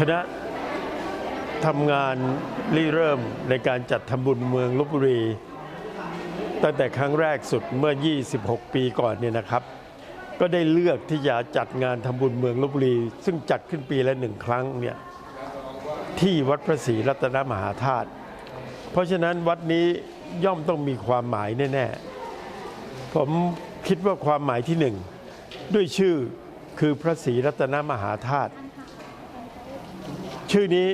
คณะทำงานริเริ่มในการจัดทำบุญเมืองลบบุรี ตั้งแต่ครั้งแรกสุดเมื่อ 26 ปีก่อนเนี่ยนะครับ ก็ได้เลือกที่จะจัดงานทำบุญเมืองลบบุรี ซึ่งจัดขึ้นปีละหนึ่งครั้งเนี่ยที่วัดพระศรีรัตนมหาธาตุเพราะฉะนั้นวัดนี้ย่อมต้องมีความหมายแน่ๆ ผมคิดว่าความหมายที่หนึ่งด้วยชื่อคือพระศรีรัตนมหาธาตุ ชื่อนี้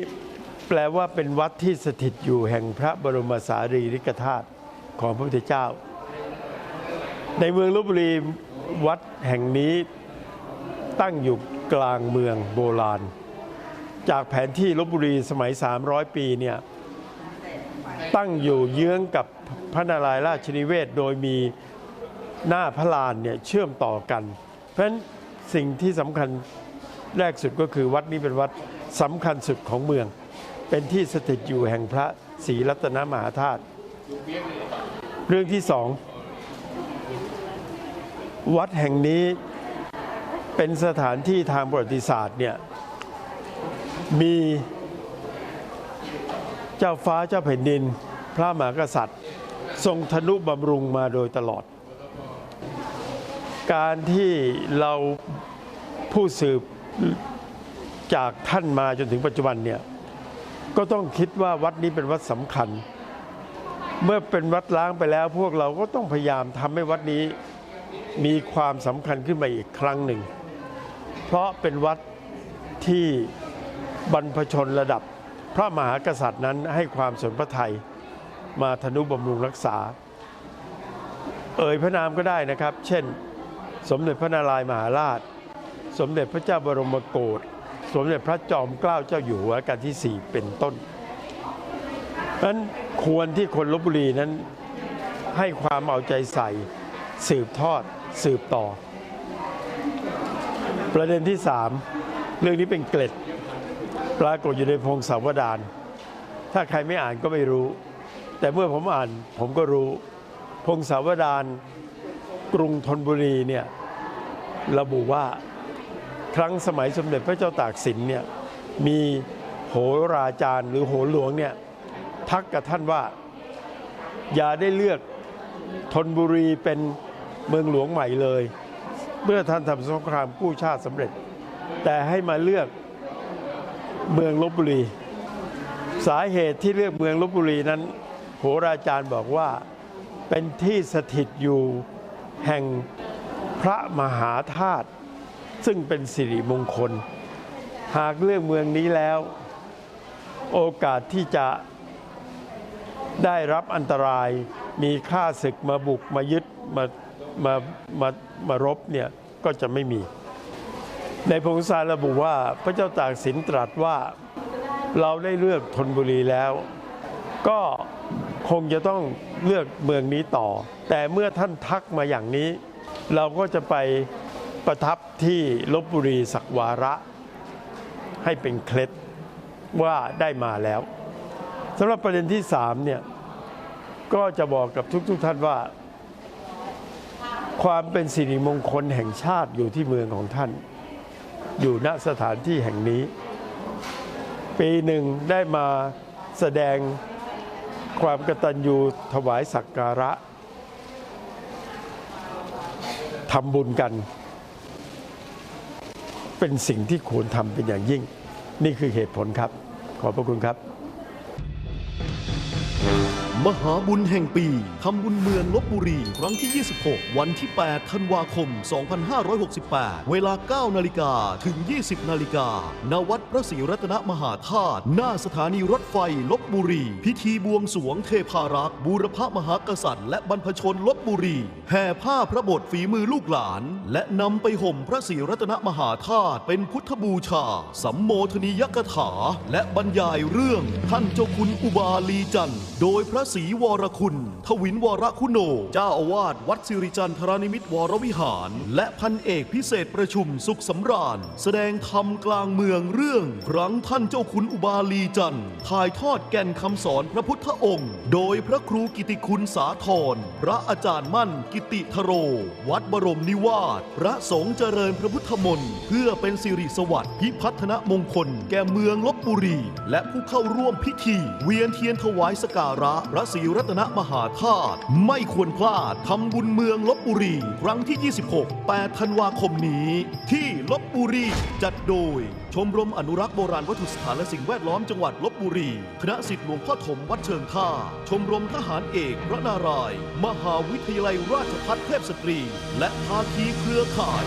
แปลว่าเป็นวัดที่สถิตอยู่แห่งพระบรมสารีริกธาตุของพระพุทธเจ้า ในเมืองลบบุรีวัดแห่งนี้ตั้งอยู่กลางเมืองโบราณ จากแผนที่ลบบุรีสมัย 300 ปีเนี่ยตั้งอยู่เยื้องกับพระนารายณ์ราชนิเวศโดยมีหน้าพระลานเนี่ยเชื่อมต่อกัน เพราะฉะนั้นสิ่งที่สำคัญแรกสุดก็คือวัดนี้เป็นวัด สำคัญสุดของเมือง เป็นที่สถิตอยู่แห่งพระศรีรัตนมหาธาตุเรื่องที่สองวัดแห่งนี้เป็นสถานที่ทางประวัติศาสตร์เนี่ยมีเจ้าฟ้าเจ้าแผ่นดิน พระมหากษัตริย์ ทรงทนุบำรุงมาโดยตลอด การที่เราผู้สืบ จากท่านมาจนถึงปัจจุบันเนี่ยก็ต้องคิดว่าวัดนี้เป็นวัดสำคัญ เมื่อเป็นวัดล้างไปแล้ว พวกเราก็ต้องพยายามทำให้วัดนี้มีความสำคัญขึ้นมาอีกครั้งหนึ่ง เพราะเป็นวัดที่บรรพชนระดับ พระมหากษัตริย์นั้นให้ความสนพระไทยมาธนุบำรุงรักษา เอ่ยพระนามก็ได้นะครับ เช่น สมเด็จพระนารายมหาราช สมเด็จพระเจ้าบรมโกศ สมเด็จพระจอมเกล้าเจ้าอยู่หัวรัชกาลที่ 4 เป็นต้นนั้นควรที่คนลบบุรีนั้นให้ความเอาใจใส่ สืบทอดสืบต่อ ประเด็นที่ 3 เรื่องนี้เป็นเกล็ด ปรากฏอยู่ในพงศาวดารถ้าใครไม่อ่านก็ไม่รู้ แต่เมื่อผมอ่านผมก็รู้ พงศาวดารกรุงธนบุรีเนี่ยระบุว่า ครั้งสมัยสมเด็จพระเจ้าตากสินเนี่ยมีโหราจารย์หรือโหหลวงเนี่ยทักกับท่านว่า อย่าได้เลือกธนบุรีเป็นเมืองหลวงใหม่เลย เมื่อท่านทำสงครามกู้ชาติสำเร็จ แต่ให้มาเลือกเมืองลบบุรี สาเหตุที่เลือกเมืองลบบุรีนั้น โหราจารย์บอกว่าเป็นที่สถิตอยู่แห่งพระมหาธาตุ ซึ่งเป็นสิริมงคล หากเลือกเมืองนี้แล้ว โอกาสที่จะได้รับอันตรายมีข้าศึกมาบุกมายึดมามามามารบเนี่ยก็จะไม่มี ในพงศารระบุว่าพระเจ้าตากสินตรัสว่าเราได้เลือกธนบุรีแล้ว ก็คงจะต้องเลือกเมืองนี้ต่อ แต่เมื่อท่านทักมาอย่างนี้ เราก็จะไป ประทับที่ลบบุรีสักวาระ ให้เป็นเคล็ดว่าได้มาแล้วสำหรับประเด็นที่สามเนี่ยก็จะบอกกับทุกๆทท่านว่า ความเป็นสิริมงคลแห่งชาติอยู่ที่เมืองของท่าน อยู่ณสถานที่แห่งนี้ ปีหนึ่งได้มาแสดงความกตัญญูถวายสักการะทำบุญกัน เป็นสิ่งที่ควรทำเป็นอย่างยิ่ง นี่คือเหตุผลครับ ขอบพระคุณครับ มหาบุญแห่งปี ทำบุญเมืองลบบุรี ครั้งที่ 26 วันที่ 8 ธันวาคม 2568 เวลา 9 นาฬิกา ถึง 20 นาฬิกา ณ วัดพระศรีรัตนมหาธาตุ หน้าสถานีรถไฟลบบุรี พิธีบวงสวงเทพารักษ์ บูรพมหากษัตริย์ และบรรพชนลบบุรี แห่ผ้าพระบทฝีมือลูกหลาน และนำไปห่มพระศรีรัตนมหาธาตุเป็นพุทธบูชา สัมโมทนียกถา และบรรยายเรื่องท่านเจ้าคุณอุบาลีจันทร์ โดยพระศรีวรคุณ ทวินวรคุณโน เจ้าอาวาสวัดสิริจันทรานิมิตวรวิหาร และพันเอกพิเศษประชุมสุขสำราญ แสดงธรรมกลางเมืองเรื่อง ครั้งท่านเจ้าคุณอุบาลีจันทร์ถ่ายทอดแก่นคำสอนพระพุทธองค์ โดยพระครูกิติคุณสาธรพระอาจารย์มั่นกิติทโร วัดบรมนิวาสพระสงฆ์เจริญพระพุทธมนต์เพื่อเป็นสิริสวัสดิ์พิพัฒนมงคล แก่เมืองลบบุรี และผู้เข้าร่วมพิธี เวียนเทียนถวายสการะพระระศรีรัตนมหาธาตุไม่ควรพลาดทำบุญเมืองลบบุรี ครั้งที่ 26 8 ธันวาคมนี้ ที่ลบบุรีจัดโดย ชมรมอนุรักษ์โบราณวัตถุสถานและสิ่งแวดล้อมจังหวัดลบบุรี คณะสิทธิหลวงพ่อถมวัดเชิงท่า ชมรมทหารเอกพระนารายมหาวิทยาลัยราชภัฏเทพสตรี และภาคีเครือข่าย